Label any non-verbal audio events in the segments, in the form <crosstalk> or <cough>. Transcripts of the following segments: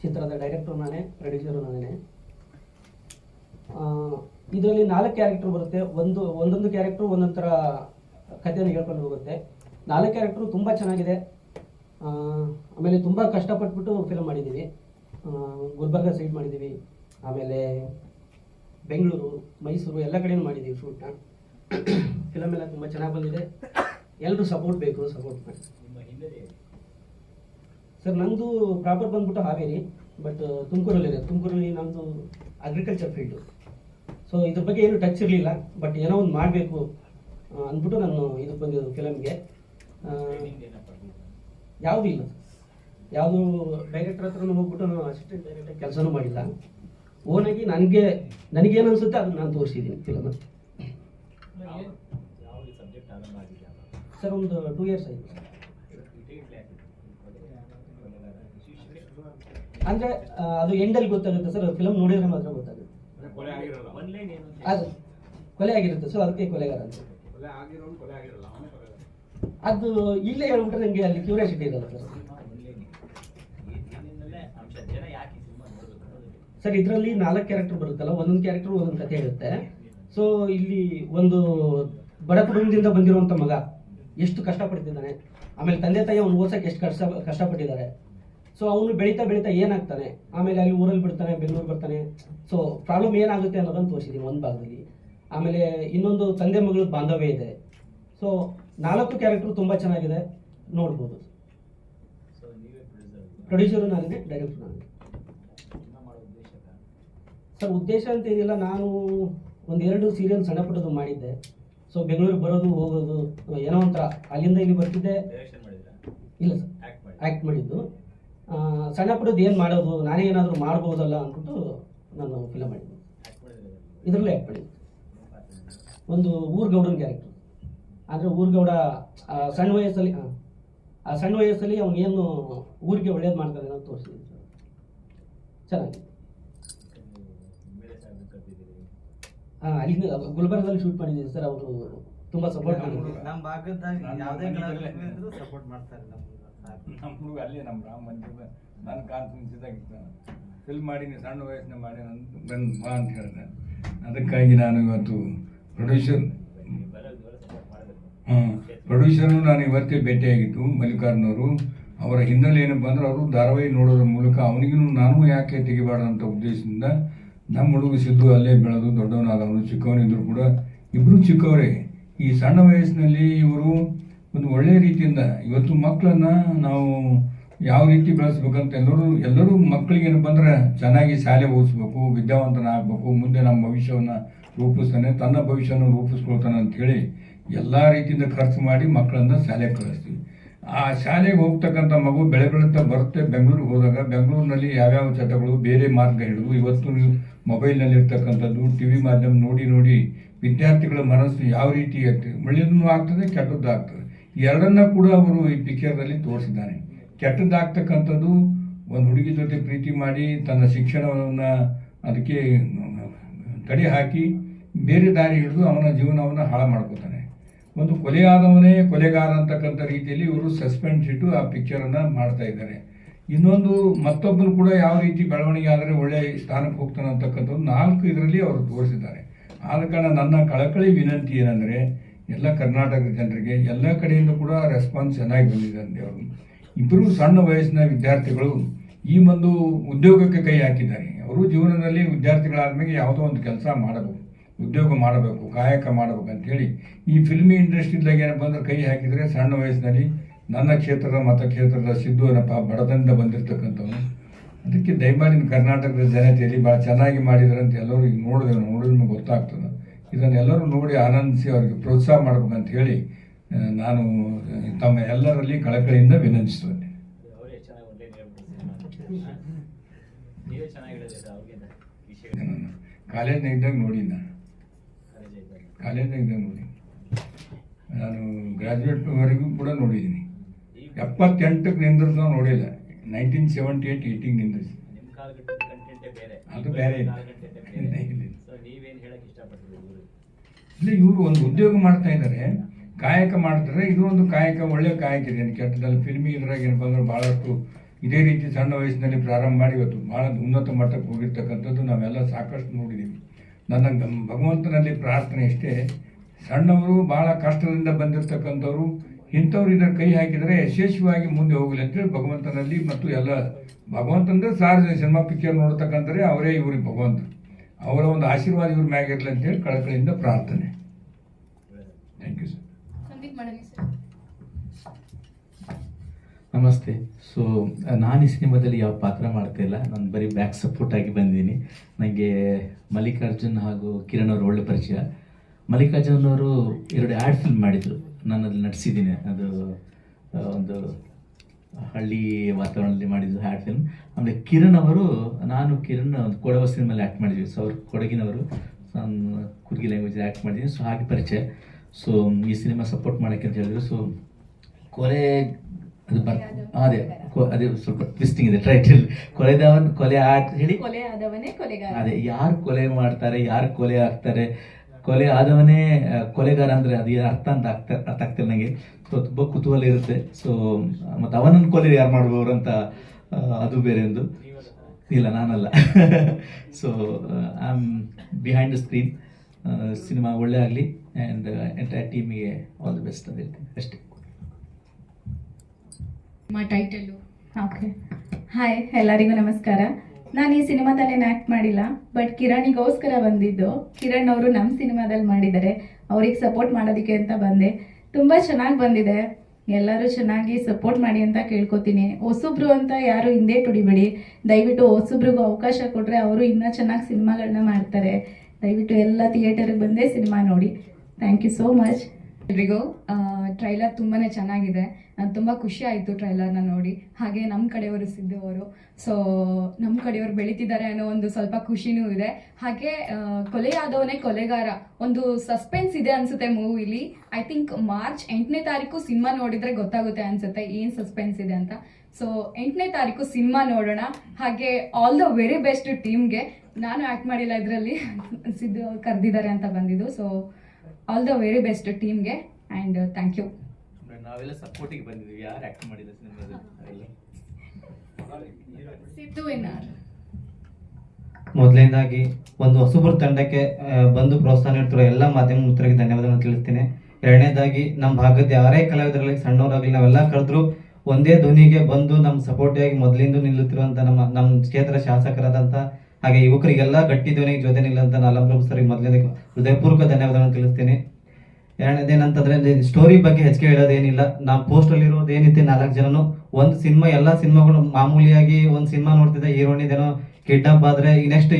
ಚಿತ್ರದ ಡೈರೆಕ್ಟರ್ ನಾನೇ ಪ್ರೊಡ್ಯೂಸರು ನಾನೇ ಇದರಲ್ಲಿ ನಾಲ್ಕು ಕ್ಯಾರೆಕ್ಟರ್ ಬರುತ್ತೆ. ಒಂದು, ಒಂದೊಂದು ಕ್ಯಾರೆಕ್ಟರ್ ಒಂದೊಂದು ಥರ ಕಥೆಯನ್ನು ಹೇಳ್ಕೊಂಡು ಹೋಗುತ್ತೆ. ನಾಲ್ಕು ಕ್ಯಾರೆಕ್ಟರ್ ತುಂಬ ಚೆನ್ನಾಗಿದೆ. ಆಮೇಲೆ ತುಂಬ ಕಷ್ಟಪಟ್ಬಿಟ್ಟು ಫಿಲ್ಮ್ ಮಾಡಿದ್ದೀವಿ. ಗುಲ್ಬರ್ಗ ಸೈಡ್ ಮಾಡಿದ್ದೀವಿ. ಆಮೇಲೆ ಬೆಂಗಳೂರು, ಮೈಸೂರು ಎಲ್ಲ ಕಡೆಯೂ ಮಾಡಿದ್ದೀವಿ ಶೂಟ್ನ ಫಿಲಮ್ <coughs> ಎಲ್ಲ ತುಂಬ ಚೆನ್ನಾಗಿ ಬಂದಿದೆ. ಎಲ್ಲರೂ ಸಪೋರ್ಟ್ ಬೇಕು ಸಪೋರ್ಟ್ ಮಾಡಿ. ಸರ್ ನಂದು ಪ್ರಾಪರ್ ಬಂದ್ಬಿಟ್ಟು ಹಾವೇರಿ ಬಟ್ ತುಮಕೂರಲ್ಲಿದೆ. ತುಮಕೂರಲ್ಲಿ ನಮ್ಮದು ಅಗ್ರಿಕಲ್ಚರ್ ಫೀಲ್ಡು ಸೊ ಇದ್ರ ಬಗ್ಗೆ ಏನು ಟಚ್ ಇರಲಿಲ್ಲ ಬಟ್ ಏನೋ ಒಂದು ಮಾಡಬೇಕು ಅಂದ್ಬಿಟ್ಟು ನಾನು ಇದಕ್ಕೆ ಬಂದಿದ್ದು ಫಿಲಮ್ಗೆ ಯಾವುದೂ ಇಲ್ಲ ಯಾವುದು ಡೈರೆಕ್ಟರ್ ಹತ್ರ ಹೋಗ್ಬಿಟ್ಟು ನಾನು ಅಸಿಸ್ಟೆಂಟ್ ಡೈರೆಕ್ಟರ್ ಕೆಲಸನೂ ಮಾಡಿಲ್ಲ. ಓನಾಗಿ ನನಗೆ ನನಗೇನು ಅನ್ಸುತ್ತೆ ಅದು ನಾನು ತೋರಿಸಿದ್ದೀನಿ ಫಿಲಮ್ ಸರ್ ಒಂದು ಟೂ ಇಯರ್ಸ್ ಆಯಿತು. ಅಂದರೆ ಅದು ಎಂಡಲ್ಲಿ ಗೊತ್ತಾಗುತ್ತೆ ಸರ್ ಫಿಲಮ್ ನೋಡಿದ್ರೆ ಮಾತ್ರ ಗೊತ್ತಾಗುತ್ತೆ. ಅದು ಕೊಲೆ ಆಗಿರುತ್ತೆ ಸೊ ಅದಕ್ಕೆ ಕೊಲೆಗಾರ ಅಂತ. ಕೊಲೆ ಆಗಿರೋನು ಕೊಲೆ ಆಗಿರಲ್ಲ ಅವನೇ ಕೊಲೆ ಅದು ಇಲ್ಲೇ ಹೇಳ್ಬಿಟ್ರೆ ನಿಮಗೆ ಅಲ್ಲಿ ಕ್ಯೂರಿಯಾಸಿಟಿ ಇರಲ್ಲ ಸರ್ ಸರ್ ಇದರಲ್ಲಿ ನಾಲ್ಕು ಕ್ಯಾರೆಕ್ಟರ್ ಬರುತ್ತಲ್ಲ ಒಂದೊಂದು ಕ್ಯಾರೆಕ್ಟರ್ ಒಂದೊಂದು ಕಥೆ ಇರುತ್ತೆ. ಸೊ ಇಲ್ಲಿ ಒಂದು ಬಡ ಕುಟುಂಬದಿಂದ ಬಂದಿರುವಂಥ ಮಗ ಎಷ್ಟು ಕಷ್ಟಪಡ್ತಿದ್ದಾನೆ. ಆಮೇಲೆ ತಂದೆ ತಾಯಿ ಅವ್ನು ಓದ್ಸಕ್ಕೆ ಎಷ್ಟು ಕಷ್ಟ ಕಷ್ಟಪಟ್ಟಿದ್ದಾರೆ. ಸೊ ಅವನು ಬೆಳೀತಾ ಬೆಳೀತಾ ಏನಾಗ್ತಾನೆ? ಆಮೇಲೆ ಅಲ್ಲಿ ಊರಲ್ಲಿ ಬಿಡ್ತಾನೆ ಬೆಂಗಳೂರು ಬರ್ತಾನೆ. ಸೊ ಪ್ರಾಬ್ಲಮ್ ಏನಾಗುತ್ತೆ ಅನ್ನೋದನ್ನು ತೋರಿಸಿದ್ದೀನಿ ಒಂದು ಭಾಗದಲ್ಲಿ. ಆಮೇಲೆ ಇನ್ನೊಂದು ತಂದೆ ಮಗಳ ಬಾಂಧವ್ಯ ಇದೆ. ಸೊ ನಾಲ್ಕು ಕ್ಯಾರೆಕ್ಟರ್ ತುಂಬ ಚೆನ್ನಾಗಿದೆ. ನೋಡ್ಬೋದು. ಪ್ರೊಡ್ಯೂಸರು ನಾನೇ ಡೈರೆಕ್ಟರ್ ನಾನೇ ಸರ್ ಉದ್ದೇಶ ಅಂತ ಏನಿಲ್ಲ. ನಾನು ಒಂದೆರಡು ಸೀರಿಯಲ್ ಸಣ್ಣ ಪುಟ್ಟದು ಮಾಡಿದ್ದೆ. ಸೊ ಬೆಂಗಳೂರಿಗೆ ಬರೋದು ಹೋಗೋದು ಏನೋ ಒಂಥರ. ಅಲ್ಲಿಂದ ಇಲ್ಲಿ ಬರ್ತಿದ್ದೆ. ಇಲ್ಲ ಸರ್. ಆ್ಯಕ್ಟ್ ಮಾಡಿದ್ದು. ಸಣ್ಣ ಪುಟ್ಟದ್ದು ಏನು ಮಾಡೋದು? ನಾನೇ ಏನಾದರೂ ಮಾಡ್ಬೋದಲ್ಲ ಅಂದ್ಬಿಟ್ಟು ನಾನು ಫಿಲಮ್ ಮಾಡಿದ್ದೆ. ಇದರಲ್ಲೇ ಆ್ಯಕ್ಟ್ ಮಾಡಿದ್ದೆ. ಒಂದು ಊರ್ಗೌಡನ ಕ್ಯಾರೆಕ್ಟರ್ ಅಂದರೆ ಊರ್ಗೌಡ ಆ, ಸಣ್ಣ ವಯಸ್ಸಲ್ಲಿ ಆ, ಆ ಸಣ್ಣ ವಯಸ್ಸಲ್ಲಿ ಅವನೇನು ಊರಿಗೆ ಒಳ್ಳೇದು ಮಾಡ್ತಾನೆ ಅಂತ ತೋರಿಸಿದ್ದೀನಿ ಸರ್. ಚೆನ್ನಾಗಿ ಹಾಂ ಅಲ್ಲಿ ಗುಲ್ಬರ್ಗದಲ್ಲಿ ಶೂಟ್ ಮಾಡಿದ್ದೀನಿ ಸರ್. ಅವರು ತುಂಬ ಸಪೋರ್ಟ್ ಮಾಡಿದ್ರು ನಮ್ಮ ಭಾಗದಾಗ ಯಾವುದೇ ಸಪೋರ್ಟ್ ಮಾಡ್ತಾರೆ ನಮ್ಮ ಹುಡುಗ ಅಲ್ಲೇ ನಮ್ಮ ರಾಮ ಮಂದಿರದ ನನ್ನ ಇದ್ದಾಗಿತ್ತು ಫಿಲ್ಮ್ ಮಾಡೀನಿ ಸಣ್ಣ ವಯಸ್ಸಿನ ಮಾಡಿ ಬಂದು ಬಾ ಅಂತ ಹೇಳಿದೆ. ಅದಕ್ಕಾಗಿ ನಾನು ಇವತ್ತು ಪ್ರೊಡ್ಯೂಸರ್ ಹಾಂ ಪ್ರೊಡ್ಯೂಸರ್ನು ನಾನು ಇವತ್ತೇ ಭೇಟಿಯಾಗಿತ್ತು ಮಲ್ಲಿಕಾರ್ಜುನವರು. ಅವರ ಹಿನ್ನೆಲೆ ಏನಪ್ಪ ಅಂದ್ರೆ ಅವರು ಧಾರಾವಾಹಿ ನೋಡೋದ್ರ ಮೂಲಕ ಅವನಿಗೂ ನಾನು ಯಾಕೆ ತೆಗಿಬಾರ್ದಂತ ಉದ್ದೇಶದಿಂದ ನಮ್ಮ ಹುಡುಗ ಸಿದ್ದು ಅಲ್ಲೇ ಬೆಳೆದು ದೊಡ್ಡವನಾದವನು, ಚಿಕ್ಕವನಿದ್ರು ಕೂಡ ಇಬ್ಬರು ಚಿಕ್ಕವರೇ. ಈ ಸಣ್ಣ ವಯಸ್ಸಿನಲ್ಲಿ ಇವರು ಒಂದು ಒಳ್ಳೆಯ ರೀತಿಯಿಂದ ಇವತ್ತು ಮಕ್ಕಳನ್ನ ನಾವು ಯಾವ ರೀತಿ ಬೆಳೆಸ್ಬೇಕಂತ ಎಲ್ಲರೂ ಎಲ್ಲರೂ ಮಕ್ಕಳಿಗೆ ಬಂದ್ರೆ ಚೆನ್ನಾಗಿ ಶಾಲೆ ಓದಿಸ್ಬೇಕು ವಿದ್ಯಾವಂತನ ಆಗಬೇಕು ಮುಂದೆ ನಮ್ಮ ಭವಿಷ್ಯವನ್ನು ರೂಪಿಸ್ತಾನೆ, ತನ್ನ ಭವಿಷ್ಯವನ್ನು ರೂಪಿಸ್ಕೊಳ್ತಾನೆ ಅಂತೇಳಿ ಎಲ್ಲ ರೀತಿಯಿಂದ ಖರ್ಚು ಮಾಡಿ ಮಕ್ಕಳನ್ನ ಶಾಲೆಗೆ ಕಳಿಸ್ತೀವಿ. ಆ ಶಾಲೆಗೆ ಹೋಗ್ತಕ್ಕಂಥ ಮಗು ಬೆಳೆ ಬೆಳೀತಾ ಬರುತ್ತೆ, ಬೆಂಗಳೂರಿಗೆ ಹೋದಾಗ. ಬೆಂಗಳೂರಿನಲ್ಲಿ ಯಾವ್ಯಾವ ಚಟಗಳು, ಬೇರೆ ಮಾರ್ಗ ಹಿಡಿದು, ಇವತ್ತು ಮೊಬೈಲ್ನಲ್ಲಿ ಇರ್ತಕ್ಕಂಥದ್ದು ಟಿ ವಿ ಮಾಧ್ಯಮ ನೋಡಿ ನೋಡಿ ವಿದ್ಯಾರ್ಥಿಗಳ ಮನಸ್ಸು ಯಾವ ರೀತಿ ಆಗ್ತದೆ ಒಳ್ಳೆಯದನ್ನು ಆಗ್ತದೆ, ಕೆಟ್ಟದ್ದು ಆಗ್ತದೆ. ಎರಡನ್ನ ಕೂಡ ಅವರು ಈ ಪಿಕ್ಚರ್ನಲ್ಲಿ ತೋರಿಸಿದ್ದಾರೆ. ಕೆಟ್ಟದ್ದಾಗ್ತಕ್ಕಂಥದ್ದು ಒಂದು ಹುಡುಗಿ ಜೊತೆ ಪ್ರೀತಿ ಮಾಡಿ ತನ್ನ ಶಿಕ್ಷಣವನ್ನು ಅದಕ್ಕೆ ತಡೆ ಹಾಕಿ ಬೇರೆ ದಾರಿ ಹಿಡಿದು ಅವನ ಜೀವನವನ್ನು ಹಾಳು ಮಾಡ್ಕೋತಾನೆ. ಒಂದು ಕೊಲೆಯಾದವನೇ ಕೊಲೆಗಾರ ಅಂತಕ್ಕಂಥ ರೀತಿಯಲ್ಲಿ ಇವರು ಸಸ್ಪೆನ್ಸ್ ಇಟ್ಟು ಆ ಪಿಕ್ಚರನ್ನು ಮಾಡ್ತಾ ಇದ್ದಾರೆ. ಇನ್ನೊಂದು ಮತ್ತೊಬ್ಬರು ಕೂಡ ಯಾವ ರೀತಿ ಬೆಳವಣಿಗೆ ಆದರೆ ಒಳ್ಳೆ ಸ್ಥಾನಕ್ಕೆ ಹೋಗ್ತಾನೆ ಅಂತಕ್ಕಂಥದ್ದು ನಾಲ್ಕು ಇದರಲ್ಲಿ ಅವರು ತೋರಿಸಿದ್ದಾರೆ. ಆದ ಕಾರಣ ನನ್ನ ಕಳಕಳಿ ವಿನಂತಿ ಏನಂದರೆ ಎಲ್ಲ ಕರ್ನಾಟಕ ಜನರಿಗೆ ಎಲ್ಲ ಕಡೆಯಿಂದ ಕೂಡ ರೆಸ್ಪಾನ್ಸ್ ಚೆನ್ನಾಗಿ ಬಂದಿದೆ ಅಂತ ಅವರು. ಇಬ್ಬರು ಸಣ್ಣ ವಯಸ್ಸಿನ ವಿದ್ಯಾರ್ಥಿಗಳು ಈ ಒಂದು ಉದ್ಯೋಗಕ್ಕೆ ಕೈ ಹಾಕಿದ್ದಾರೆ. ಅವರು ಜೀವನದಲ್ಲಿ ವಿದ್ಯಾರ್ಥಿಗಳಾದ ಮೇಲೆ ಯಾವುದೋ ಒಂದು ಕೆಲಸ ಮಾಡಬೇಕು, ಉದ್ಯೋಗ ಮಾಡಬೇಕು, ಕಾಯಕ ಮಾಡಬೇಕು ಅಂತೇಳಿ ಈ ಫಿಲ್ಮಿ ಇಂಡಸ್ಟ್ರಿದಾಗ ಏನಪ್ಪ ಅಂದ್ರೆ ಕೈ ಹಾಕಿದರೆ ಸಣ್ಣ ವಯಸ್ಸಿನಲ್ಲಿ ನನ್ನ ಕ್ಷೇತ್ರದ ಮತಕ್ಷೇತ್ರದ ಸಿದ್ದು ಏನಪ್ಪ ಬಡತನದಿಂದ ಬಂದಿರತಕ್ಕಂಥವನು. ಅದಕ್ಕೆ ದಯಮಾಡಿನ ಕರ್ನಾಟಕದ ಜನತೆಯಲ್ಲಿ ಭಾಳ ಚೆನ್ನಾಗಿ ಮಾಡಿದ್ರಂತ ಎಲ್ಲರೂ ಈಗ ನೋಡಿದ್ರೆ ನೋಡಿದ್ರೆ ನಮ್ಗೆ ಗೊತ್ತಾಗ್ತದೆ. ಇದನ್ನೆಲ್ಲರೂ ನೋಡಿ ಆನಂದಿಸಿ ಅವರಿಗೆ ಪ್ರೋತ್ಸಾಹ ಮಾಡ್ಬೇಕಂತ ಹೇಳಿ ನಾನು ತಮ್ಮ ಎಲ್ಲರಲ್ಲಿ ಕಳಕಳಿಯಿಂದ ವಿನಂತಿಸುತ್ತೇನೆ. ಕಾಲೇಜ್ನಾಗ ಇದ್ದಾಗ ನೋಡಿ ನಾನು. ಕಾಲೇಜ್ನಾಗ ಇದ್ದಾಗ ನೋಡಿ. ನಾನು ಗ್ರ್ಯಾಜುಯೇಟ್ವರೆಗೂ ಕೂಡ ನೋಡಿದ್ದೀನಿ. ಎಪ್ಪತ್ತೆಂಟಕ್ಕೆ ನಿಂದ್ರದ್ದು ನಾವು ನೋಡಿಲ್ಲ ನೈನ್ಟೀನ್ ಸೆವೆಂಟಿ ಏಯ್ಟ್ ಏಯ್ಟಿಗೆ ನಿಂದ್ರಿಸಿ ಅದು ಬೇರೆ ಇದೆ. ಇಲ್ಲ, ಬೇರೆ ಇಲ್ಲ. ಸೊ ನೀವೇನ್ ಹೇಳಕ್ ಇಷ್ಟಪಡ್ತೀರಿ ಇವ್ರು ಇಲ್ಲ ಇವರು ಒಂದು ಉದ್ಯೋಗ ಮಾಡ್ತಾ ಇದ್ದಾರೆ ಕಾಯಕ ಮಾಡ್ತಾರೆ. ಇದು ಒಂದು ಕಾಯಕ, ಒಳ್ಳೆ ಕಾಯಕ ಇದೆ. ಕೆಟ್ಟದಲ್ಲಿ ಫಿಲ್ಮಿ ಇದ್ರಾಗ ಏನಪ್ಪ ಅಂದ್ರೆ ಭಾಳಷ್ಟು ಇದೇ ರೀತಿ ಸಣ್ಣ ವಯಸ್ಸಿನಲ್ಲಿ ಪ್ರಾರಂಭ ಮಾಡಿ ಇವತ್ತು ಭಾಳ ಉನ್ನತ ಮಟ್ಟಕ್ಕೆ ಹೋಗಿರ್ತಕ್ಕಂಥದ್ದು ನಾವೆಲ್ಲ ಸಾಕಷ್ಟು ನೋಡಿದ್ದೀವಿ ನನ್ನ ಭಗವಂತನಲ್ಲಿ ಪ್ರಾರ್ಥನೆ ಇಷ್ಟೇ. ಸಣ್ಣವರು ಭಾಳ ಕಷ್ಟದಿಂದ ಬಂದಿರತಕ್ಕಂಥವ್ರು, ಇಂಥವ್ರು ಇದರ ಕೈ ಹಾಕಿದರೆ ಯಶಸ್ವಿಯಾಗಿ ಮುಂದೆ ಹೋಗಲಿ ಅಂತೇಳಿ ಭಗವಂತನಲ್ಲಿ ಮತ್ತು ಎಲ್ಲ, ಭಗವಂತಂದ್ರೆ ಸಾರ್ವಜನಿಕ ಸಿನಿಮಾ ಪಿಕ್ಚರ್ ನೋಡ್ತಕ್ಕಂಥರೆ ಅವರೇ ಇವ್ರಿಗೆ ಭಗವಂತ. ಅವರ ಒಂದು ಆಶೀರ್ವಾದ ಇವ್ರ ಅಂತ ಅಂತೇಳಿ ಕಳಕಳಿಯಿಂದ ಪ್ರಾರ್ಥನೆ. ಥ್ಯಾಂಕ್ ಯು ಸರ್ ಸಂದೀಪ್ ಮಾಡಲಿ ಸರ್ ನಮಸ್ತೆ. ಸೊ ನಾನು ಈ ಸಿನಿಮಾದಲ್ಲಿ ಯಾವ ಪಾತ್ರ ಮಾಡ್ತಾ ಇಲ್ಲ. ನಾನು ಬರೀ ಬ್ಯಾಕ್ ಸಪೋರ್ಟ್ ಆಗಿ ಬಂದಿದ್ದೀನಿ ನನಗೆ ಮಲ್ಲಿಕಾರ್ಜುನ್ ಹಾಗೂ ಕಿರಣ್ ಅವರು ಒಳ್ಳೆ ಪರಿಚಯ. ಮಲ್ಲಿಕಾರ್ಜುನ್ ಅವರು ಎರಡು ಆ್ಯಡ್ ಫಿಲ್ಮ್ ಮಾಡಿದರು. ನಾನು ಅಲ್ಲಿ ನಟಿಸಿದ್ದೀನಿ ಅದು ಒಂದು ಹಳ್ಳಿ ವಾತಾವರಣದಲ್ಲಿ ಮಾಡಿದ್ದು ಹ್ಯಾಡ್ ಫಿಲ್ಮ್ ಆಮೇಲೆ ಕಿರಣ್ ಅವರು ನಾನು ಕಿರಣ್ ಒಂದು ಕೊಡವ ಸಿನಿಮಲ್ಲಿ ಆ್ಯಕ್ಟ್ ಮಾಡಿದ್ವಿ. ಸೊ ಅವ್ರು ಕೊಡಗಿನವರು. ನಾನು ಕುರ್ಗಿ ಲ್ಯಾಂಗ್ವೇಜ್ ಆ್ಯಕ್ಟ್ ಮಾಡಿದ್ದೀನಿ. ಸೊ ಹಾಗೆ ಪರಿಚಯ. ಸೊ ಈ ಸಿನಿಮಾ ಸಪೋರ್ಟ್ ಮಾಡೋಕ್ಕೆ ಅಂತ ಹೇಳಿದ್ರು. ಸೊ ಕೊಲೆ ಅದು ಬರ್ ಅದೇ ಅದೇ ಸ್ವಲ್ಪ ಟ್ವಿಸ್ಟಿಂಗ್ ಇದೆ ಟೈಟಲ್ ಕೊಲೆದವನ್ ಕೊಲೆ ಆಡ್ ಹೇಳಿ? ಕೊಲೆ ಆದವನೇ ಕೊಲೆಗಾರ. ಅದೇ ಯಾರು ಕೊಲೆ ಮಾಡ್ತಾರೆ ಯಾರು ಕೊಲೆ ಆಗ್ತಾರೆ ಕೊಲೆ ಆದವನೇ ಕೊಲೆಗಾರ ಅಂದ್ರೆ ಅದು ಅರ್ಥ ಅಂತ ಆಗ್ತಾ, ಅರ್ಥ ಆಗ್ತಿಲ್ಲ ನನಗೆ ಸೊ ತುಂಬ ಕುತೂಹಲ ಇರುತ್ತೆ. ಸೊ ಮತ್ತೆ ಅವನನ್ನು ಕೊಲೆ ಯಾರು ಮಾಡ್ಬೋರು ಅಂತ ಅದು ಬೇರೆ ಒಂದು. ಇಲ್ಲ, ನಾನಲ್ಲ. So I am behind the screen cinema ಒಳ್ಳೆ ಆಗಲಿ ಆ್ಯಂಡ್ ಎಂಟೈರ್ ಟೀಮಿಗೆ ಆಲ್ ದಿ ಬೆಸ್ಟ್ ಅಂತ ಹೇಳ್ತೀನಿ. ಅಷ್ಟೇ. ಮಾ ಟೈಟಲ್ಲು ಓಕೆ ಹಾಯ್ ಎಲ್ಲರಿಗೂ ನಮಸ್ಕಾರ. ನಾನು ಈ ಸಿನಿಮಾದಲ್ಲಿ ಆಕ್ಟ್ ಮಾಡಿಲ್ಲ ಬಟ್ ಕಿರಣಿಗೋಸ್ಕರ ಬಂದಿದ್ದು. ಕಿರಣ್ ಅವರು ನಮ್ಮ ಸಿನಿಮಾದಲ್ಲಿ ಮಾಡಿದ್ದಾರೆ. ಅವ್ರಿಗೆ ಸಪೋರ್ಟ್ ಮಾಡೋದಕ್ಕೆ ಅಂತ ಬಂದೆ. ತುಂಬ ಚೆನ್ನಾಗಿ ಬಂದಿದೆ. ಎಲ್ಲರೂ ಚೆನ್ನಾಗಿ ಸಪೋರ್ಟ್ ಮಾಡಿ ಅಂತ ಕೇಳ್ಕೊತೀನಿ. ಹೊಸಬ್ರು ಅಂತ ಯಾರು ಹಿಂದೆ ತುಡಿಬೇಡಿ. ದಯವಿಟ್ಟು ಹೊಸಬ್ರಿಗೂ ಅವಕಾಶ ಕೊಟ್ಟರೆ ಅವರು ಇನ್ನೂ ಚೆನ್ನಾಗಿ ಸಿನಿಮಾಗಳನ್ನ ಮಾಡ್ತಾರೆ. ದಯವಿಟ್ಟು ಎಲ್ಲ ಥಿಯೇಟರ್ಗೆ ಬಂದೇ ಸಿನಿಮಾ ನೋಡಿ. ಥ್ಯಾಂಕ್ ಯು ಸೋ ಮಚ್ ಎಲ್ರಿಗೂ ಟ್ರೈಲರ್ ತುಂಬಾನೇ ಚೆನ್ನಾಗಿದೆ. ನಾನು ತುಂಬ ಖುಷಿ ಆಯಿತು ಟ್ರೈಲರ್ನ ನೋಡಿ. ಹಾಗೆ ನಮ್ಮ ಕಡೆಯವರು ಸಿದ್ದು ಅವರು ಸೊ ನಮ್ಮ ಕಡೆಯವರು ಬೆಳೀತಿದ್ದಾರೆ ಅನ್ನೋ ಒಂದು ಸ್ವಲ್ಪ ಖುಷಿನೂ ಇದೆ. ಹಾಗೆ ಕೊಲೆಯಾದವನೇ ಕೊಲೆಗಾರ. ಒಂದು ಸಸ್ಪೆನ್ಸ್ ಇದೆ ಅನ್ಸುತ್ತೆ ಮೂವಿಲಿ. ಐ ಥಿಂಕ್ ಮಾರ್ಚ್ ಎಂಟನೇ ತಾರೀಕು ಸಿನಿಮಾ ನೋಡಿದ್ರೆ ಗೊತ್ತಾಗುತ್ತೆ ಅನ್ಸುತ್ತೆ ಏನು ಸಸ್ಪೆನ್ಸ್ ಇದೆ ಅಂತ. ಸೊ ಎಂಟನೇ ತಾರೀಕು ಸಿನಿಮಾ ನೋಡೋಣ. ಹಾಗೆ ಆಲ್ ದ ವೆರಿ ಬೆಸ್ಟ್ ಟೀಮ್ಗೆ ನಾನು ಆ್ಯಕ್ಟ್ ಮಾಡಿಲ್ಲ ಇದರಲ್ಲಿ. ಸಿದ್ದು ಕರೆದಿದ್ದಾರೆ ಅಂತ ಬಂದಿದ್ದು. So all the very best ಟೀಮ್ಗೆ ಆ್ಯಂಡ್ ಥ್ಯಾಂಕ್ ಯು ನಾವೆಲ್ಲ ಸಪೋರ್ಟಿಗೆ ಬಂದಿದ್ದೀವಿ. ಯಾರು ಆ್ಯಕ್ಟ್ ಮಾಡಿಲ್ಲ ಸಿನಿಮಾದಲ್ಲಿ ಸಿದ್ದು ಎನ್ನಾರ್ ಮೊದಲನೇದಾಗಿ ಒಂದು ಹೊಸಬರ ತಂಡಕ್ಕೆ ಬಂದು ಪ್ರೋತ್ಸಾಹ ನೀಡ್ತಿರೋ ಎಲ್ಲ ಮಾಧ್ಯಮ ಮಿತ್ರರಿಗೆ ಧನ್ಯವಾದಗಳನ್ನು ತಿಳಿಸ್ತೀನಿ. ಎರಡನೇದಾಗಿ ನಮ್ಮ ಭಾಗದ ಯಾರೇ ಕಲಾವಿದರಲ್ಲಿ ಸಣ್ಣವರಾಗಲಿ ನಾವೆಲ್ಲ ಕರೆದ್ರು ಒಂದೇ ಧ್ವನಿಗೆ ಬಂದು ನಮ್ಮ ಸಪೋರ್ಟಿವ್ ಆಗಿ ಮೊದಲಿಂದ ನಿಲ್ಲುತ್ತಿರುವಂತ ನಮ್ಮ ನಮ್ಮ ಕ್ಷೇತ್ರ ಶಾಸಕರಾದಂಥ ಹಾಗೆ ಯುವಕರಿಗೆಲ್ಲ ಗಟ್ಟಿ ಧ್ವನಿಗೆ ಅಂತ ನಿಲ್ಲಂತ ನಾಲಂಪ್ರಭು ಸರ್ ಮೊದಲನೇ ಹೃದಯಪೂರ್ವಕ ಧನ್ಯವಾದಗಳನ್ನು ತಿಳಿಸ್ತೇನೆ. ಎರಡನೇದೇನಂತಂದ್ರೆ ಸ್ಟೋರಿ ಬಗ್ಗೆ ಹೆಚ್ಚಿಗೆ ಹೇಳೋದೇನಿಲ್ಲ. ನಾವು ಪೋಸ್ಟ್ ಅಲ್ಲಿ ಇರೋದು ಏನಿದೆ ನಾಲ್ಕು ಜನನು. ಒಂದು ಸಿನಿಮಾ, ಎಲ್ಲ ಸಿನಿಮಾಗಳು ಮಾಮೂಲಿಯಾಗಿ ಒಂದು ಸಿನಿಮಾ ನೋಡ್ತಿದ್ದೆ ಇದೇನೋ ಕಿಡ್ನಾಪ್ ಆದ್ರೆ, ಈ ನೆಕ್ಸ್ಟ್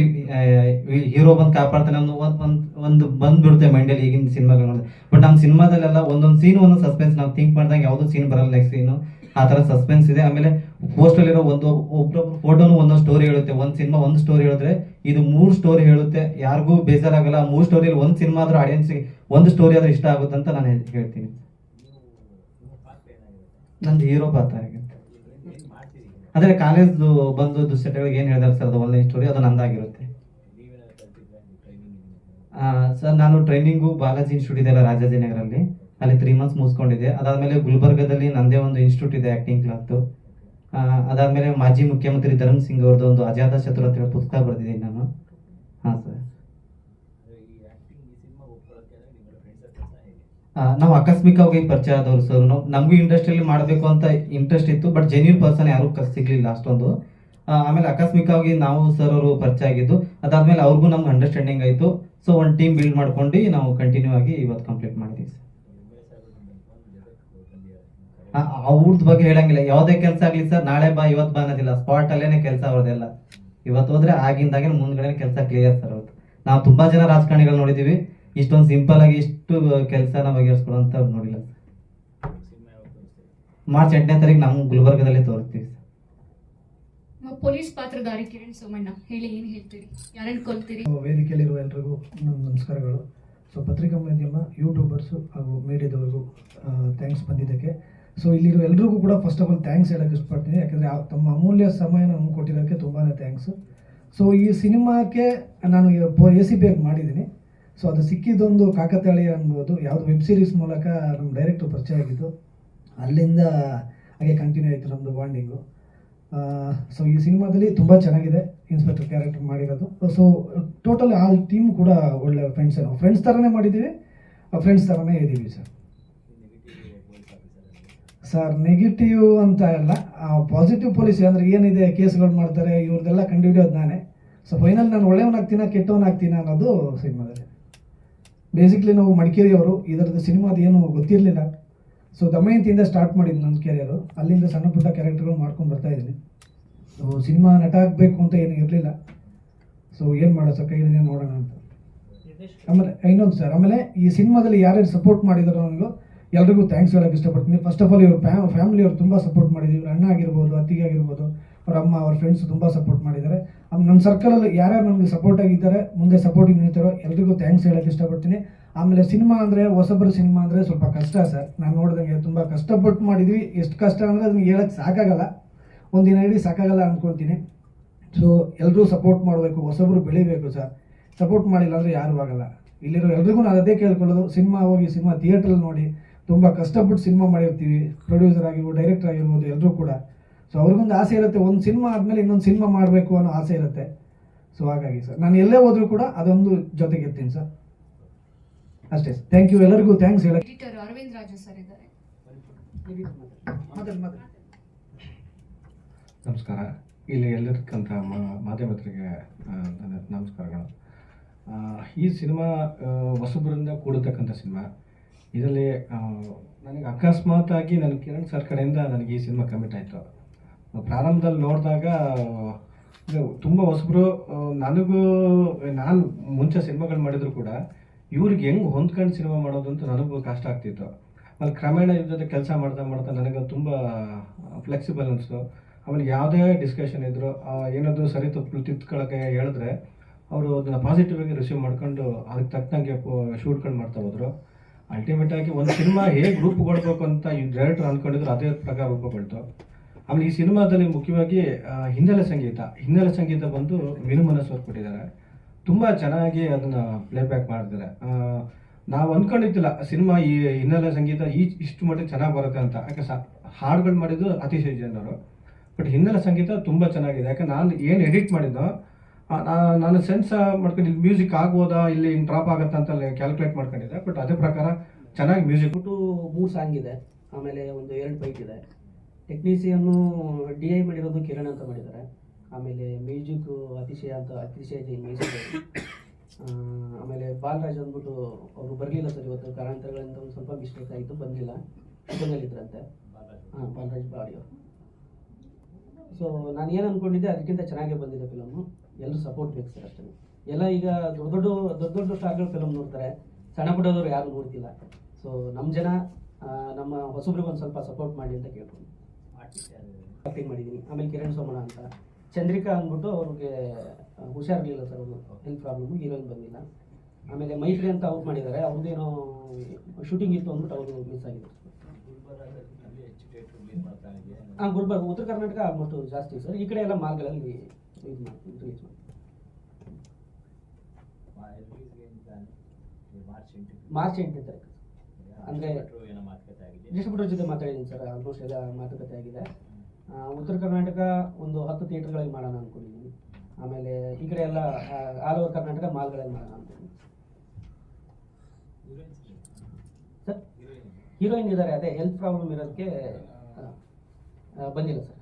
ಹೀರೋ ಬಂದು ಕಾಪಾಡ್ತಾನೆ ಒಂದ್, ಒಂದು ಬಂದ್ಬಿಡುತ್ತೆ ಮೈಂಡಲ್ಲಿ ಈಗಿನ ಸಿನಿಮಾಗಳು ನೋಡಿದ್ರೆ. ಬಟ್ ನಮ್ಮ ಸಿನಿಮಾದಲ್ಲೆಲ್ಲ ಒಂದೊಂದು ಸೀನ್ ಒಂದೊಂದು ಸಸ್ಪೆನ್ಸ್ ನಾವು ಥಿಂಕ್ ಮಾಡ್ದಂಗೆ ಯಾವುದೋ ಸೀನ್ ಬರಲ್ಲ ನೆಕ್ಸ್ಟ್ ಸೀನು ಆ ತರ ಸಸ್ಪೆನ್ಸ್ ಇದೆ. ಆಮೇಲೆ ಪೋಸ್ಟ್ ಅಲ್ಲಿರೋ ಒಂದು ಒಬ್ಬೊಬ್ರು ಫೋಟೋನು ಒಂದೊಂದು ಸ್ಟೋರಿ ಹೇಳುತ್ತೆ. ಒಂದು ಸಿನಿಮಾ ಒಂದು ಸ್ಟೋರಿ ಹೇಳಿದ್ರೆ ಇದು ಮೂರು ಸ್ಟೋರಿ ಹೇಳುತ್ತೆ. ಯಾರಿಗೂ ಬೇಜಾರಾಗಲ್ಲ ಮೂರು ಸ್ಟೋರಿಯಲ್ಲಿ ಒಂದು ಸಿನಿಮಾ ಆದ್ರೂ ಆಡಿಯನ್ಸ್ಗೆ ಒಂದು ಸ್ಟೋರಿ ಆದ್ರೆ ಇಷ್ಟ ಆಗುತ್ತೆ ಅಂತ ನಾನು ಹೇಳ್ತೀನಿ. ನಂದು ಹೀರೋ ಪಾತ್ರ ಆಗಿರುತ್ತೆ. ಅಂದ್ರೆ ಕಾಲೇಜ್ ಬಂದು ದುಶ್ಚಟಗಳಿಗೆ ಏನು ಹೇಳಿದಾರೆ ಸರ್ ಅದು ಒಳ್ಳೆ ಸ್ಟೋರಿ ಅದು ನಂದಾಗಿರುತ್ತೆ. ಸರ್ ನಾನು ಟ್ರೈನಿಂಗು ಬಾಲಾಜಿ ಇನ್ಸ್ಟಿಟ್ಯೂಟ್ ಇದೆಯಲ್ಲ ರಾಜಾಜಿನಗರಲ್ಲಿ ಅಲ್ಲಿ ತ್ರೀ ಮಂತ್ಸ್ ಮುಗಿಸ್ಕೊಂಡಿದ್ದೆ. ಅದಾದಮೇಲೆ ಗುಲ್ಬರ್ಗದಲ್ಲಿ ನಂದೇ ಒಂದು ಇನ್ಸ್ಟಿಟ್ಯೂಟ್ ಇದೆ ಆ್ಯಕ್ಟಿಂಗ್ ಕ್ಲಾಸ್ ಅದಾದಮೇಲೆ ಮಾಜಿ ಮುಖ್ಯಮಂತ್ರಿ ಧರ್ಮ್ ಸಿಂಗ್ ಅವ್ರದ್ದು ಒಂದು ಅಜಾತ ಶತ್ರು ಅಂತ ಹೇಳಿ ಪುಸ್ತಕ ಬರೆದಿದ್ದೀನಿ ನಾನು ಹಾಂ ಸರ್ ನಾವು ಆಕಸ್ಮಿಕವಾಗಿ ಪರಿಚಯ ಆದವರು ಸರ್ ನಮಗೂ ಇಂಡಸ್ಟ್ರಿಯಲ್ಲಿ ಮಾಡಬೇಕು ಅಂತ ಇಂಟ್ರೆಸ್ಟ್ ಇತ್ತು ಬಟ್ ಜೆನ್ಯೂನ್ ಪರ್ಸನ್ ಯಾರು ಸಿಗ್ಲಿಲ್ಲ ಅಷ್ಟೊಂದು. ಆಮೇಲೆ ಆಕಸ್ಮಿಕವಾಗಿ ನಾವು ಸರ್ ಅವರು ಪರಿಚಯ ಆಗಿದ್ದು, ಅದಾದ್ಮೇಲೆ ಅವ್ರಿಗೂ ನಮ್ಗೆ ಅಂಡರ್ಸ್ಟ್ಯಾಂಡಿಂಗ್ ಆಯಿತು. ಸೊ ಒಂದು ಟೀಮ್ ಬಿಲ್ಡ್ ಮಾಡ್ಕೊಂಡು ನಾವು ಕಂಟಿನ್ಯೂ ಆಗಿ ಇವತ್ತು ಕಂಪ್ಲೀಟ್ ಮಾಡಿದ್ದೀವಿ ಸರ್ ಅವ್ರದ್ದು ಬಗ್ಗೆ ಹೇಳಂಗಿಲ್ಲ. ಯಾವ್ದೇ ಕೆಲಸ ಆಗ್ಲಿ ಸರ್ ನಾಳೆ ಬಾ ಇವತ್ತು ಬಾ ಅನ್ನೋದಿಲ್ಲ. ಸ್ಪಾಟ್ ಅಲ್ಲೇನೆ ಕೆಲಸ ಅವ್ರದೆಲ್ಲ ಇವತ್ತು ಹೋದ್ರೆ ಆಗಿಂದಾಗೆ ಮುಂದ್ಗಡೆ ಕೆಲಸ ಕ್ಲಿಯರ್ ಸರ್ ಅವತ್ತು ನಾವು ತುಂಬಾ ಜನ ರಾಜಕಾರಣಿಗಳು ನೋಡಿದೀವಿ. ಇಷ್ಟೊಂದು ಸಿಂಪಲ್ ಆಗಿ ಇಷ್ಟು ಕೆಲಸನ ಬಗೆಹರಿಸ್ಕೊಳ್ಳೋಂತ ನೋಡಿಲ್ಲ ಮಾರ್ಚ್ ಎಂಟನೇ ತಾರೀಕು ನಾವು ಗುಲ್ಬರ್ಗದಲ್ಲಿ ತೋರಿಸ್ತೀವಿ ಸರ್. ಪೊಲೀಸ್ ಪಾತ್ರಧಾರಿ ಕಿರಣ್ ಸೋಮಣ್ಣ ಹೇಳಿ ಏನು ಹೇಳ್ತೀರಿ? ಯಾರನ್ನು ಕೊಲ್ತೀರಿ? ವೇದಿಕೆಯಲ್ಲಿರುವ ಎಲ್ರಿಗೂ ನನ್ನ ನಮಸ್ಕಾರಗಳು. ಸೊ ಪತ್ರಿಕಾ ಮಾಧ್ಯಮ ಯೂಟ್ಯೂಬರ್ಸು ಹಾಗೂ ಮೀಡಿಯಾದವ್ರಿಗೂ ಥ್ಯಾಂಕ್ಸ್ ಬಂದಿದ್ದಕ್ಕೆ. ಸೊ ಇಲ್ಲಿರೋ ಎಲ್ರಿಗೂ ಕೂಡ ಫಸ್ಟ್ ಆಫ್ ಆಲ್ ಥ್ಯಾಂಕ್ಸ್ ಹೇಳಕ್ಕೆ ಇಷ್ಟಪಡ್ತೀನಿ. ಯಾಕಂದರೆ ತಮ್ಮ ಅಮೂಲ್ಯ ಸಮಯ ನಮ್ಗೆ ಕೊಟ್ಟಿರೋಕ್ಕೆ ತುಂಬಾ ಥ್ಯಾಂಕ್ಸು ಸೊ ಈ ಸಿನಿಮಾಕ್ಕೆ ನಾನು ಎ ಸಿ ಪಿ ಮಾಡಿದ್ದೀನಿ. ಸೊ ಅದು ಸಿಕ್ಕಿದ್ದೊಂದು ಕಾಕತಾಳಿ ಅನ್ಬೋದು. ಯಾವುದು ವೆಬ್ ಸೀರೀಸ್ ಮೂಲಕ ನಮ್ಮ ಡೈರೆಕ್ಟ್ರು ಪರಿಚಯ ಆಗಿದ್ದು, ಅಲ್ಲಿಂದ ಹಾಗೆ ಕಂಟಿನ್ಯೂ ಆಯಿತು ನಮ್ಮದು ಬಾಂಡಿಂಗು ಸೊ ಈ ಸಿನಿಮಾದಲ್ಲಿ ತುಂಬ ಚೆನ್ನಾಗಿದೆ ಇನ್ಸ್ಪೆಕ್ಟರ್ ಕ್ಯಾರೆಕ್ಟರ್ ಮಾಡಿರೋದು. ಸೊ ಟೋಟಲ್ ಆ ಟೀಮ್ ಕೂಡ ಒಳ್ಳೆ ಫ್ರೆಂಡ್ಸ್ ಫ್ರೆಂಡ್ಸ್ ಥರನೇ ಮಾಡಿದ್ದೀವಿ. ಫ್ರೆಂಡ್ಸ್ ಥರನೇ ಇದ್ದೀವಿ ಸರ್ ಸರ್ ನೆಗೆಟಿವ್ ಅಂತ ಅಲ್ಲ. ಪಾಸಿಟಿವ್ ಪೊಲೀಸ್ ಅಂದರೆ ಏನಿದೆ, ಕೇಸ್ಗಳು ಮಾಡ್ತಾರೆ ಇವ್ರದ್ದೆಲ್ಲ ಕಂಡುಹಿಡಿಯೋದು ನಾನೇ. ಸೊ ಫೈನಲ್ ನಾನು ಒಳ್ಳೆಯವನಾಗ್ತೀನ ಕೆಟ್ಟವನಾಗ್ತೀನ ಅನ್ನೋದು ಸಿನಿಮಾದಲ್ಲಿ. ಬೇಸಿಕ್ಲಿ ನಾವು ಮಡಿಕೇರಿಯವರು ಇದರದ್ದು ಸಿನಿಮಾದ ಏನು ಗೊತ್ತಿರಲಿಲ್ಲ. ಸೊ ದಮಯಂತಿಯಿಂದ ಸ್ಟಾರ್ಟ್ ಮಾಡಿದ್ದು ನನ್ನ ಕೆರಿಯರು ಅಲ್ಲಿಂದ ಸಣ್ಣ ಪುಟ್ಟ ಕ್ಯಾರೆಕ್ಟರ್ಗಳು ಮಾಡ್ಕೊಂಡು ಬರ್ತಾ ಇದ್ದೀನಿ ಸೊ ಸಿನಿಮಾ ನಟ ಆಗಬೇಕು ಅಂತ ಏನು ಇರಲಿಲ್ಲ. ಸೊ ಏನು ಮಾಡೋ ಸರ್, ಕೈ ನೋಡೋಣ ಅಂತ. ಆಮೇಲೆ, ಇನ್ನೊಂದು ಸರ್, ಆಮೇಲೆ ಈ ಸಿನಿಮಾದಲ್ಲಿ ಯಾರ್ಯಾರು ಸಪೋರ್ಟ್ ಮಾಡಿದಾರೋ ನನಗೂ ಎಲ್ರಿಗೂ ಥ್ಯಾಂಕ್ಸ್ ಹೇಳೋಕೆ ಇಷ್ಟಪಡ್ತೀನಿ. ಫಸ್ಟ್ ಆಫ್ ಆಲ್ ಇವ್ರ ಫ್ಯಾಮಿಲಿ ಅವರು ತುಂಬ ಸಪೋರ್ಟ್ ಮಾಡಿದ್ದೀವಿ ಇವ್ರ ಅಣ್ಣ ಆಗಿರ್ಬೋದು, ಅತ್ತಿಗೆ ಆಗಿರ್ಬೋದು, ಅವ್ರ ಅಮ್ಮ, ಅವ್ರ ಫ್ರೆಂಡ್ಸ್ ತುಂಬ ಸಪೋರ್ಟ್ ಮಾಡಿದ್ದಾರೆ. ನಮ್ಮ ಸರ್ಕಲಲ್ಲಿ ಯಾರ್ಯಾರು ನಮಗೆ ಸಪೋರ್ಟ್ ಆಗಿದ್ದಾರೆ, ಮುಂದೆ ಸಪೋರ್ಟಿಂಗ್ ನಿಲ್ತಾರೋ ಎಲ್ರಿಗೂ ಥ್ಯಾಂಕ್ಸ್ ಹೇಳೋಕೆ ಇಷ್ಟಪಡ್ತೀನಿ. ಆಮೇಲೆ ಸಿನಿಮಾ ಅಂದರೆ, ಹೊಸಬ್ರು ಸಿನಿಮಾ ಅಂದರೆ ಸ್ವಲ್ಪ ಕಷ್ಟ ಸರ್ ನಾನು ನೋಡಿದಂಗೆ ತುಂಬ ಕಷ್ಟಪಟ್ಟು ಮಾಡಿದ್ವಿ. ಎಷ್ಟು ಕಷ್ಟ ಅಂದರೆ ಅದನ್ನು ಹೇಳಕ್ಕೆ ಸಾಕಾಗಲ್ಲ. ಒಂದಿನ ಇಡೀ ಸಾಕಾಗಲ್ಲ ಅಂದ್ಕೊತೀನಿ ಸೊ ಎಲ್ಲರೂ ಸಪೋರ್ಟ್ ಮಾಡಬೇಕು, ಹೊಸಬ್ರು ಬೆಳಿಬೇಕು ಸರ್ ಸಪೋರ್ಟ್ ಮಾಡಿಲ್ಲ ಅಂದರೆ ಯಾರೂ ಆಗಲ್ಲ. ಇಲ್ಲಿರೋ ಎಲ್ರಿಗೂ ನಾನು ಅದೇ ಕೇಳ್ಕೊಳ್ಳೋದು. ಸಿನಿಮಾ ಹೋಗಿ ಸಿನಿಮಾ ಥಿಯೇಟ್ರಲ್ಲಿ ನೋಡಿ ತುಂಬ ಕಷ್ಟಪಟ್ಟು ಸಿನಿಮಾ ಮಾಡಿರ್ತೀವಿ. ಪ್ರೊಡ್ಯೂಸರ್ ಆಗಿರ್ಬೋದು ಡೈರೆಕ್ಟರ್ ಆಗಿರ್ಬೋದು ಎಲ್ಲರೂ ಕೂಡ. ಸೊ ಅವ್ರಿಗೊಂದು ಆಸೆ ಇರುತ್ತೆ ಒಂದು ಸಿನಿಮಾ ಆದಮೇಲೆ ಇನ್ನೊಂದು ಸಿನಿಮಾ ಮಾಡಬೇಕು ಅನ್ನೋ ಆಸೆ ಇರುತ್ತೆ. ಸೊ ಹಾಗಾಗಿ ಸರ್ ನಾನು ಎಲ್ಲೇ ಹೋದರೂ ಕೂಡ ಅದೊಂದು ಜೊತೆಗಿರ್ತೀನಿ ಸರ್. ಅಷ್ಟೇ ಥ್ಯಾಂಕ್ ಯು ಎಲ್ಲರಿಗೂ ಥ್ಯಾಂಕ್ಸ್ ಹೇಳಿ ಎಡಿಟರ್ ಅರವಿಂದ್ ರಾಜು ಸರ್ ಇದ್ದಾರೆ. ನಮಸ್ಕಾರ. ಇಲ್ಲಿ ಎಲ್ಲರಿಕ್ಕಂಥ ಮಾಧ್ಯಮರಿಗೆ ಆ, ನನ್ನ ನಮಸ್ಕಾರಗಳು. ಈ ಸಿನಿಮಾ ಹೊಸಬರಿಂದ ಕೂಡತಕ್ಕಂಥ ಸಿನಿಮಾ. ಇದರಲ್ಲಿ ನನಗೆ ಅಕಸ್ಮಾತ್ ಆಗಿ ನನ್ನ ಕಿರಣ್ ಸರ್ ಕಡೆಯಿಂದ ನನಗೆ ಈ ಸಿನಿಮಾ ಕಮಿಟ್ ಆಯಿತು. ಪ್ರಾರಂಭದಲ್ಲಿ ನೋಡಿದಾಗ ತುಂಬ ಹೊಸಬರು ನನಗೂ, ನಾನು ಮುಂಚೆ ಸಿನಿಮಾಗಳು ಮಾಡಿದ್ರು ಕೂಡ ಇವ್ರಿಗೆ ಹೆಂಗೆ ಹೊಂದ್ಕೊಂಡು ಸಿನಿಮಾ ಮಾಡೋದು ಅಂತ ನನಗೂ ಕಷ್ಟ ಆಗ್ತಿತ್ತು. ಆಮೇಲೆ ಕ್ರಮೇಣ ಇದ್ರ ಕೆಲಸ ಮಾಡ್ತಾ ಮಾಡ್ತಾ ನನಗೆ ತುಂಬ ಫ್ಲೆಕ್ಸಿಬಲ್ ಅನಿಸ್ತು. ಆಮೇಲೆ ಯಾವುದೇ ಡಿಸ್ಕಷನ್ ಇದ್ರು ಏನಾದರೂ ಏನಾದ್ರು ಸರಿ ತಪ್ಪು ತಿತ್ಕೊಳ್ಳೋಕೆ ಹೇಳಿದ್ರೆ, ಅವರು ಅದನ್ನು ಪಾಸಿಟಿವ್ ಆಗಿ ರಿಸೀವ್ ಮಾಡ್ಕೊಂಡು ಅದಕ್ಕೆ ತಕ್ಕಂಗೆ ಶೂಟ್ಗಳು ಮಾಡ್ತಾ ಹೋದ್ರು. ಅಲ್ಟಿಮೇಟ್ ಆಗಿ ಒಂದು ಸಿನಿಮಾ ಹೇಗೆ ರೂಪುಗೊಳ್ಬೇಕು ಅಂತ ಈ ಡೈರೆಕ್ಟರ್ ಅಂದ್ಕೊಂಡಿದ್ರು ಅದೇ ಪ್ರಕಾರ ರೂಪುಗೊಳ್ತು ಆಮೇಲೆ ಈ ಸಿನಿಮಾದಲ್ಲಿ ಮುಖ್ಯವಾಗಿ ಹಿನ್ನೆಲೆ ಸಂಗೀತ. ಹಿನ್ನೆಲೆ ಸಂಗೀತ ಬಂದು ವಿನು ಮನಸ್ಸು ಕೊಟ್ಟಿದ್ದಾರೆ. ತುಂಬ ಚೆನ್ನಾಗಿ ಅದನ್ನ ಪ್ಲೇಬ್ಯಾಕ್ ಮಾಡಿದ್ದಾರೆ ನಾವು ಅಂದ್ಕೊಂಡಿದ್ದಿಲ್ಲ ಸಿನಿಮಾ ಈ ಹಿನ್ನೆಲೆ ಸಂಗೀತ ಈ ಇಷ್ಟು ಮಟ್ಟಿಗೆ ಚೆನ್ನಾಗಿ ಬರುತ್ತೆ ಅಂತ. ಯಾಕೆ ಸ, ಹಾಡುಗಳು ಮಾಡಿದ್ದು ಅತಿಶಯ ಜನರು ಬಟ್ ಹಿನ್ನೆಲೆ ಸಂಗೀತ ತುಂಬ ಚೆನ್ನಾಗಿದೆ. ಯಾಕೆ ನಾನು ಏನು ಎಡಿಟ್ ಮಾಡಿದ್ದೋ ನಾನು ಸೆನ್ಸ್ ಮಾಡ್ಕೊಂಡು ಇಲ್ಲಿ ಮ್ಯೂಸಿಕ್ ಆಗ್ಬೋದಾ, ಇಲ್ಲಿ ಹಿಂಗೆ ಡ್ರಾಪ್ ಆಗುತ್ತಾ ಅಂತ ಕ್ಯಾಲ್ಕುಲೇಟ್ ಮಾಡ್ಕೊಂಡಿದ್ದೆ. ಬಟ್ ಅದೇ ಪ್ರಕಾರ ಚೆನ್ನಾಗಿ ಮ್ಯೂಸಿಕ್ ಬಿಟ್ಟು ಮೂರು ಸಾಂಗ್ ಇದೆ. ಆಮೇಲೆ ಒಂದು ಎರಡು ಬೈಕ್ ಇದೆ. ಟೆಕ್ನಿಷಿಯನ್ನು ಡಿ ಐ ಮಾಡಿರೋದು ಕಿರಣ್ ಅಂತ ಮಾಡಿದ್ದಾರೆ. ಆಮೇಲೆ ಮ್ಯೂಸಿಕ್ ಅತಿಶಯ ಅಂತ, ಅತಿಶಯ ಮ್ಯೂಸಿಕ್ ಆಮೇಲೆ ಬಾಲರಾಜ್ ಅಂದ್ಬಿಟ್ಟು ಅವರು ಬರಲಿಲ್ಲ ಸರ್ ಇವತ್ತು. ಕಾರಣಾಂತರಗಳಿಂದ ಒಂದು ಸ್ವಲ್ಪ ಮಿಸ್ಟೇಕ್ ಆಯಿತು, ಬಂದಿಲ್ಲ. ಇದ್ರಂತೆ ಹಾಂ, ಬಾಲರಾಜ್ ಬಾಡಿಯೋ ಸೊ ನಾನು ಏನು ಅಂದ್ಕೊಂಡಿದ್ದೆ ಅದಕ್ಕಿಂತ ಚೆನ್ನಾಗೇ ಬಂದಿದೆ ಫಿಲಮು ಎಲ್ಲರೂ ಸಪೋರ್ಟ್ ಬೇಕು ಸರ್ ಅಷ್ಟೇ. ಎಲ್ಲ ಈಗ ದೊಡ್ಡ ದೊಡ್ಡ ದೊಡ್ಡ ದೊಡ್ಡ ಸ್ಟಾರ್ಗಳು ಫಿಲಮ್ ನೋಡ್ತಾರೆ. ಸಣ್ಣ ಪುಟ್ಟದವ್ರು ಯಾರು ನೋಡ್ತಿಲ್ಲ. ಸೊ ನಮ್ಮ ಜನ ನಮ್ಮ ಹೊಸಬ್ರಿಗೆ ಒಂದು ಸ್ವಲ್ಪ ಸಪೋರ್ಟ್ ಮಾಡಿ ಅಂತ ಕೇಳ್ಕೊಂಡು. ಆಕ್ಟಿಂಗ್ ಮಾಡಿದ್ದೀನಿ ಆಮೇಲೆ ಕಿರಣ್ ಸೋಮಣ ಅಂತ. ಚಂದ್ರಿಕಾ ಅಂದ್ಬಿಟ್ಟು ಅವ್ರಿಗೆ ಹುಷಾರಿರಲಿಲ್ಲ ಸರ್ ಅವರು. ಹೆಲ್ತ್ ಪ್ರಾಬ್ಲಮ್ ಹೀರೋಯಿನ್ ಬಂದಿಲ್ಲ. ಆಮೇಲೆ ಮೈತ್ರಿ ಅಂತ ಔಟ್ ಮಾಡಿದ್ದಾರೆ. ಅವ್ರದ್ದೇನೋ ಶೂಟಿಂಗ್ ಇತ್ತು ಅಂದ್ಬಿಟ್ಟು ಅವರು ಮಿಸ್ ಆಗಿದ್ರು ಹಾಂ ಗುಲ್ಬರ್ಗ ಉತ್ತರ ಕರ್ನಾಟಕ ಆಲ್ಮೋಸ್ಟ್ ಜಾಸ್ತಿ ಸರ್ ಈ ಕಡೆ ಎಲ್ಲ ಮಾಲ್ಗಳಲ್ಲಿ ಇದು ರಿಲೀಸ್ ಮಾಡ್ತೀವಿ ಮಾರ್ಚ್ ಎಂಟನೇ ತಾರೀಕು. ಅಂದರೆ ಡಿಸ್ಟ್ರಿಬ್ಯೂಟರ್ ಜೊತೆ ಮಾತಾಡಿದ್ದೀನಿ ಸರ್. ಆಲ್ಮೋಸ್ಟ್ ಎಲ್ಲ ಮಾತುಕತೆ ಆಗಿದೆ. ಉತ್ತರ ಕರ್ನಾಟಕ ಒಂದು ಹತ್ತು ಥಿಯೇಟ್ರ್ಗಳಲ್ಲಿ ಮಾಡೋಣ ಅಂದ್ಕೊಂಡಿದ್ದೀನಿ ಆಮೇಲೆ ಈ ಕಡೆ ಎಲ್ಲ ಆಲ್ ಓವರ್ ಕರ್ನಾಟಕ ಮಾಲ್ಗಳಲ್ಲಿ ಮಾಡೋಣ ಅಂದ್ಕೊಂಡಿದ್ದೀನಿ ಸರ್, ಹೀರೋಯಿನ್ ಇದ್ದಾರೆ. ಅದೇ ಹೆಲ್ತ್ ಪ್ರಾಬ್ಲಮ್ ಇರೋದಕ್ಕೆ ಬಂದಿಲ್ಲ ಸರ್.